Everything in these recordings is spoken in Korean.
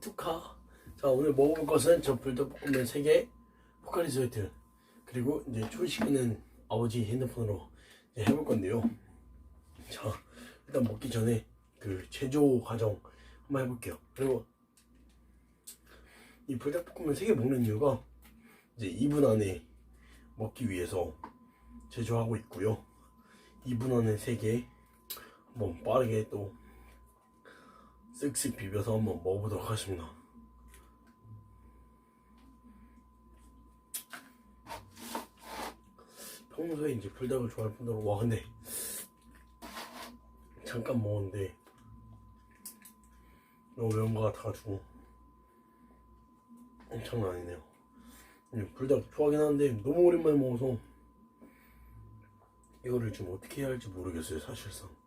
투카. 자 오늘 먹어볼 것은 저 불닭볶음면 3개, 포카리 스웨트 그리고 이제 초식은 아버지 핸드폰으로 해볼 건데요. 자 일단 먹기 전에 그 제조 과정 한번 해볼게요. 그리고 이 불닭볶음면 3개 먹는 이유가 이제 2분 안에 먹기 위해서 제조하고 있고요. 2분 안에 3개 한번 빠르게 또 쓱쓱 비벼서 한번 먹어보도록 하겠습니다. 평소에 이제 불닭을 좋아할 뿐더러 와 근데 잠깐 먹었는데 너무 매운 것 같아가지고 장난 아니네요. 음, 불닭 좋아하긴 하는데 너무 오랜만에 먹어서 이거를 지금 어떻게 해야 할지 모르겠어요 사실상.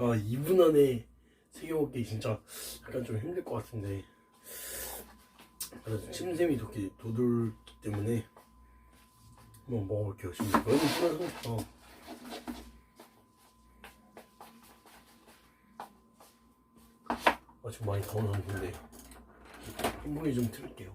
아 2분 안에 세개 먹기 진짜 약간 좀 힘들 것 같은데. 침샘이 도끼 돋을기 때문에 한번 먹어볼게요 지금. 면이 뿌는 상태가 아 지금 많이 더운 상태인데. 한분이 좀 틀을게요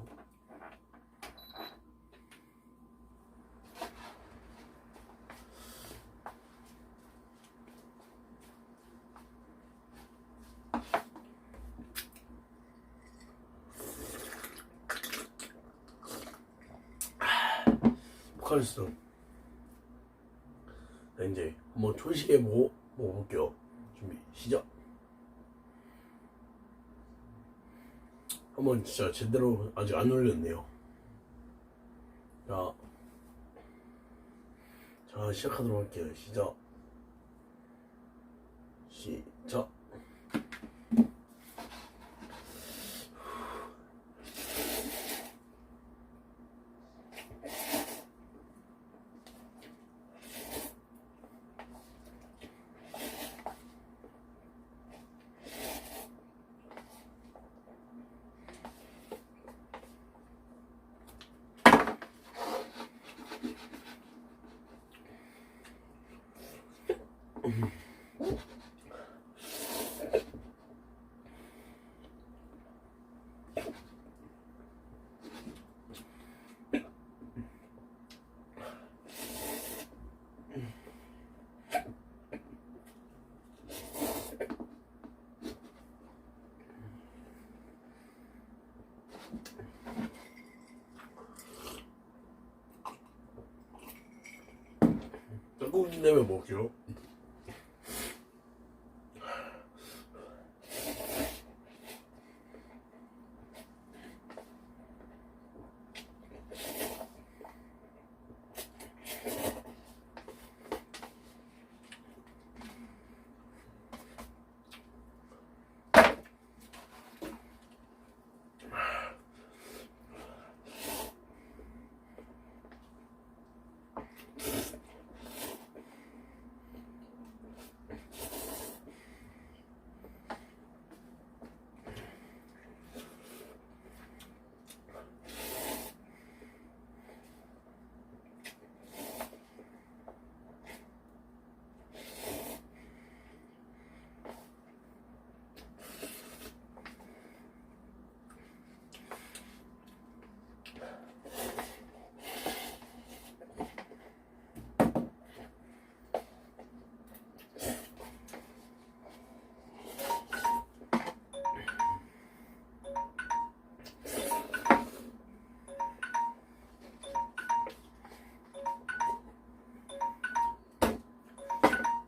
자 이제 한번 초식에 먹어, 먹어볼게요. 준비 시작. 한번 진짜 제대로 아직 안 올렸네요. 자, 자 시작하도록 할게요. 시작. 시작 조금 내면 먹게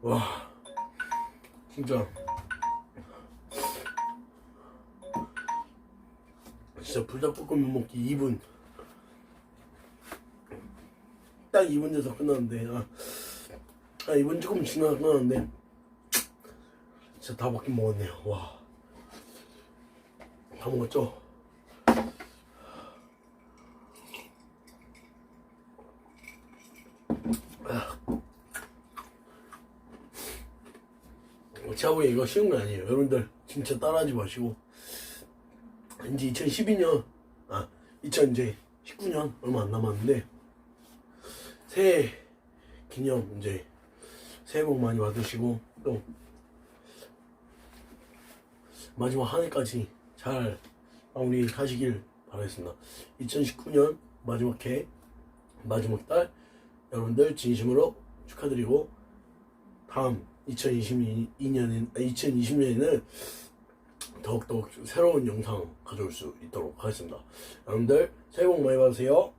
와 진짜. 진짜 불닭볶음면 먹기 2분. 딱 2분 돼서 끝났는데 아, 아 2분 조금 지나 끝났는데. 진짜 다 먹긴 먹었네요. 와 다 먹었죠? 보기엔 이거 쉬운 거 아니에요. 여러분들 진짜 따라하지 마시고 이제 2012년 아 2019년 얼마 안 남았는데 새해 기념 이제 새해 복 많이 받으시고 또 마지막 한 해까지 잘 마무리 하시길 바라겠습니다. 2019년 마지막 해 마지막 달 여러분들 진심으로 축하드리고 다음 2022년인 2020년에는 더욱더욱 새로운 영상 가져올 수 있도록 하겠습니다. 여러분들 새해 복 많이 받으세요.